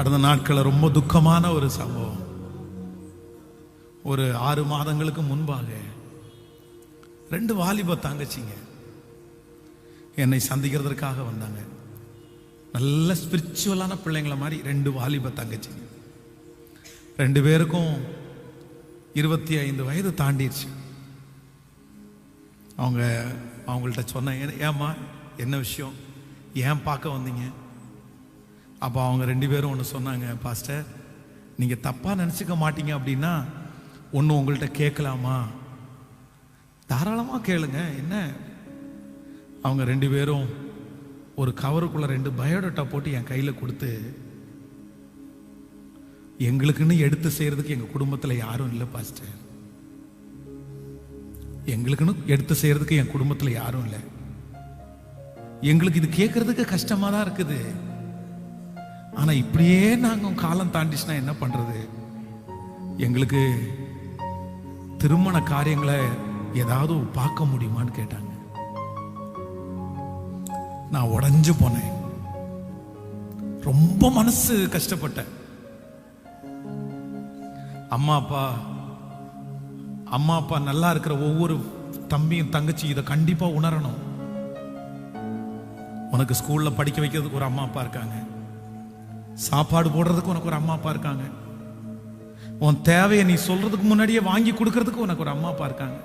கடந்த நாட்களில் ரொம்ப துக்கமான ஒரு சம்பவம். ஒரு ஆறு மாதங்களுக்கு முன்பாக ரெண்டு வாலிப தங்கச்சிங்க என்னை சந்திக்கிறதற்காக வந்தாங்க. நல்ல ஸ்பிரிச்சுவலான பிள்ளைங்கள மாதிரி ரெண்டு வாலிப தங்கச்சிங்க. ரெண்டு பேருக்கும் இருபத்தி ஐந்து வயது தாண்டிடுச்சு அவங்க அவங்கள்ட்ட சொன்னேன் "ஏ- ஏம்மா என்ன விஷயம்? ஏன் பார்க்க வந்தீங்க? அப்போ அவங்க ரெண்டு பேரும் ஒன்று சொன்னாங்க பாஸ்டர் நீங்கள் தப்பாக நினச்சிக்க மாட்டீங்க அப்படின்னா ஒன்று உங்கள்கிட்ட கேட்கலாமா? தாராளமாக கேளுங்க என்ன? அவங்க ரெண்டு பேரும் ஒரு கவருக்குள்ளே ரெண்டு பயோடேட்டா போட்டு என் கையில் கொடுத்து எங்களுக்குன்னு எடுத்து செய்கிறதுக்கு எங்கள் குடும்பத்தில் யாரும் இல்லை பாஸ்டர். எங்களுக்குன்னு எடுத்து செய்கிறதுக்கு என் குடும்பத்தில் யாரும் இல்லை. எங்களுக்கு இது கேட்குறதுக்கு கஷ்டமாக தான் இருக்குது. ஆனா இப்படியே நாங்க காலம் தாண்டிச்சுன்னா என்ன பண்றது? எங்களுக்கு திருமண காரியங்களை ஏதாவது பார்க்க முடியுமான்னு கேட்டாங்க. நான் உடஞ்சு போனேன். ரொம்ப மனசு கஷ்டப்பட்டேன். அம்மா அப்பா அம்மா அப்பா நல்லா இருக்கிற ஒவ்வொரு தம்பியும் தங்கச்சி இதை கண்டிப்பா உணரணும். உனக்கு ஸ்கூல்ல படிக்க வைக்கிறதுக்கு ஒரு அம்மா அப்பா இருக்காங்க. சாப்பாடு போடுறதுக்கு உனக்கு ஒரு அம்மா அப்பா இருக்காங்க. உன் தேவையை நீ சொல்றதுக்கு முன்னாடியே வாங்கி கொடுக்கறதுக்கு உனக்கு ஒரு அம்மா அப்பா இருக்காங்க.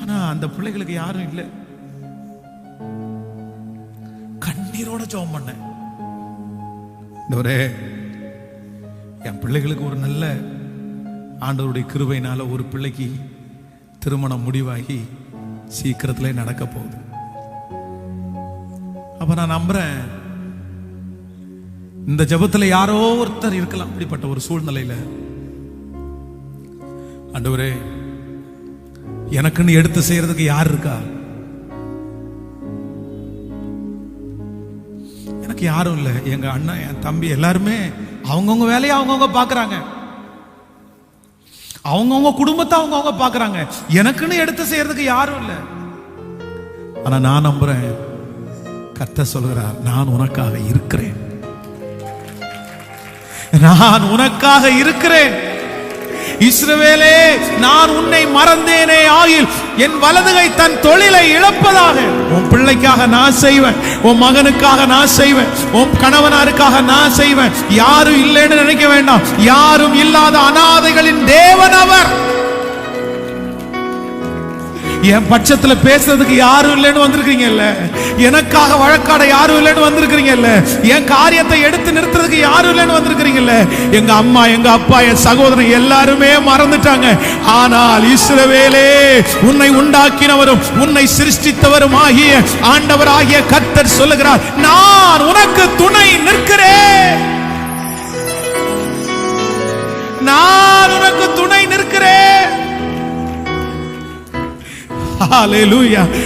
ஆனா அந்த பிள்ளைகளுக்கு யாரும் இல்லை. கண்ணீரோட ஜோம் பண்ணேன். என் பிள்ளைகளுக்கு ஒரு நல்ல ஆண்டவருடைய கிருபையினால ஒரு பிள்ளைக்கு திருமணம் முடிவாகி சீக்கிரத்திலே நடக்க போகுது அப்ப நான் நம்புறேன் இந்த ஜெபத்துல யாரோ ஒருத்தர் இருக்கலாம். அப்படிப்பட்ட ஒரு சூழ்நிலையில ஆண்டவரே எனக்குன்னு எடுத்து செய்யறதுக்கு யார் இருக்கா? எனக்கு யாரும் இல்லை. எங்க அண்ணன் என் தம்பி எல்லாருமே அவங்கவுங்க வேலையை அவங்கவுங்க பாக்குறாங்க அவங்கவுங்க குடும்பத்தை அவங்கவுங்க பாக்குறாங்க எனக்குன்னு எடுத்து செய்யறதுக்கு யாரும் இல்லை. ஆனா நான் நம்புறேன் கத்த சொல்கிறார் நான் உனக்காக இருக்கிறேன். நான் உனக்காக இருக்கிறேன். இஸ்ரவேலே நான் உன்னை மறந்தேனே ஆயில் என் வலதுகை தன் தொழிலை இழப்பதாக. உன் பிள்ளைக்காக நான் செய்வேன் உன் மகனுக்காக நான் செய்வேன் உன் கணவனாருக்காக நான் செய்வேன். யாரும் இல்லைன்னு நினைக்க வேண்டாம். யாரும் இல்லாத அனாதைகளின் தேவன் அவர். என் பட்சத்துல பேசுறதுக்கு யாரும் இல்லைன்னு வந்திருக்கீங்கல்ல? எனக்காக வழக்காட யாரும் இல்லைன்னு வந்திருக்கிறீங்கல்ல என் காரியத்தை எடுத்து நிறுத்துறதுக்கு யாரும் இல்லைன்னு வந்திருக்கிறீங்கல்ல எங்க அம்மா எங்க அப்பா என் சகோதரன் எல்லாருமே மறந்துட்டாங்க. ஆனால் இஸ்ரவேலே உன்னை உண்டாக்கினவரும் உன்னை சிருஷ்டித்தவரும் ஆகிய ஆண்டவர் ஆகிய கத்தர் சொல்லுகிறார் நான் உனக்கு துணை நிற்கிறேன். நான் உனக்கு துணை நிற்கிறேன்.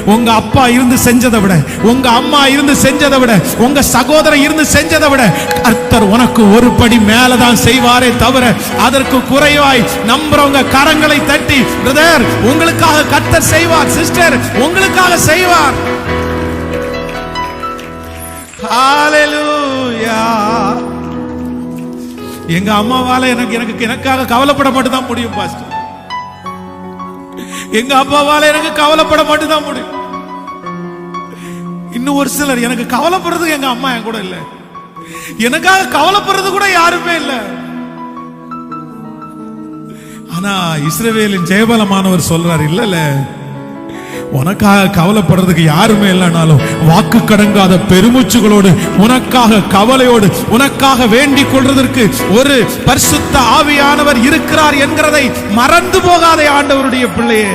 உங்க அப்பா இருந்து செஞ்சதை விட உங்க அம்மா இருந்து செஞ்சதை விட உங்க சகோதரன் இருந்து செஞ்சதை விட கர்த்தர் உனக்கு ஒரு படி மேலதான் செய்வாரே தவிர அதற்கு குறைவாய் நம்புறவங்க கரங்களை தட்டி பிரதர் உங்களுக்காக கர்த்தர் செய்வார் சிஸ்டர் உங்களுக்காக செய்வார். எங்க அம்மாவால எனக்கு எனக்கு எனக்காக கவலைப்பட மட்டும் தான் முடியும் பாஸ்டர் எங்க அப்பாவால எனக்கு கவலைப்பட மட்டும்தான் முடியும் இன்னும் ஒரு சிலர் எனக்கு கவலைப்படுறதுக்கு எங்க அம்மா என் கூட இல்லை. எனக்காக கவலைப்படுறது கூட யாருமே இல்லை. ஆனா இஸ்ரேவேலின் ஜெயபலமானவர் சொல்றாரு இல்லல உனக்காக கவலைப்படுறதுக்கு யாருமே இல்லைனாலும் வாக்கு கடங்காத பெருமூச்சுகளோடு உனக்காக கவலையோடு உனக்காக வேண்டிக் கொள்றதற்கு ஒரு பரிசுத்த ஆவியானவர் இருக்கிறார் என்கிறதை மறந்து போகாதே ஆண்டவருடைய பிள்ளையே.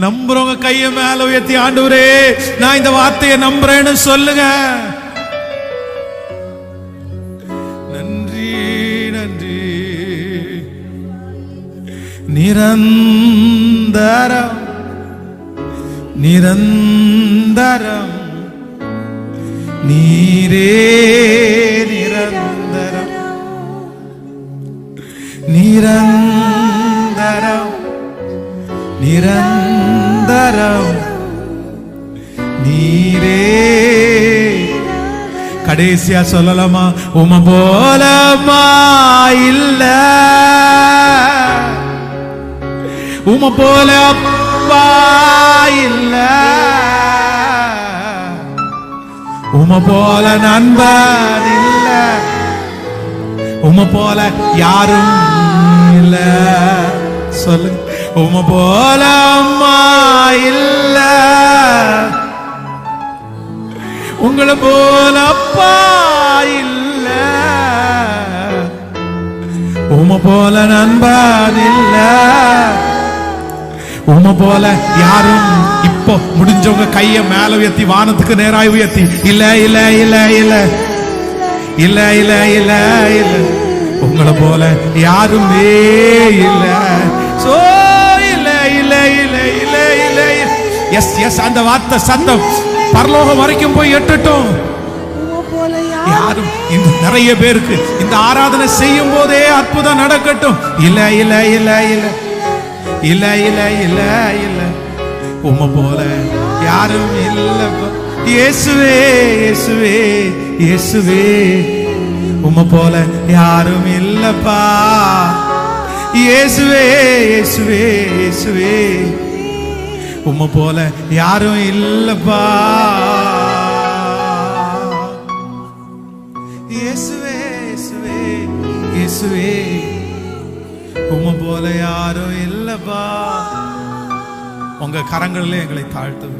நம்புறவங்க கையை மேல உயர்த்தி ஆண்டவரே நான் இந்த வார்த்தையை நம்புறேன்னு சொல்லுங்க. நிரந்தரம் நிரந்தரம். நீரே நிரந்தரம். நிரந்தரம் நிரந்தரம். நீரே. கடைசியா சொல்லலாமா? உம போலமா இல்லை. ഉമ പോലെ അപ്പായില്ല ഉമ പോലെ നൻപനില്ല ഉമ പോലെ യാരും ഇല്ല சொல்லு. உம போல அம்மா இல்ல. உங்களை போல அப்பா இல்ல. உம போல நண்பன் இல்லை. உண்மை போல யாரும் இப்போ முடிஞ்சவங்க கைய மேல உயர்த்தி வானத்துக்கு நேராய் உயர்த்தி இல்ல இல்ல இல்ல இல்ல இல்ல இல்ல இல்ல இல்ல உங்களை போல யாருமே இல்ல சோ இல்ல இல்ல இல்ல இல்ல இல்ல எஸ் எஸ் அந்த வார்த்தை சத்தம் பரலோகம் வரைக்கும் போய் எட்டட்டும் யாரும் இந்த நிறைய பேருக்கு இந்த ஆராதனை செய்யும் போதே அற்புதம் நடக்கட்டும் இல்ல இல்ல இல்ல இல்ல இல்ல இல்ல இல்ல இல்ல. உம போல யாரும் இல்ல இயேசுவே இயேசுவே இயேசுவே. உம போல யாரும் இல்லப்பா. இயேசுவே இயேசுவே இயேசுவே. உம போல யாரும் இல்லப்பா. இயேசுவே இயேசுவே இயேசுவே. உம்மை போல யாரும் இல்லப்பா. உங்க கரங்களிலே எங்களை தாழ்த்து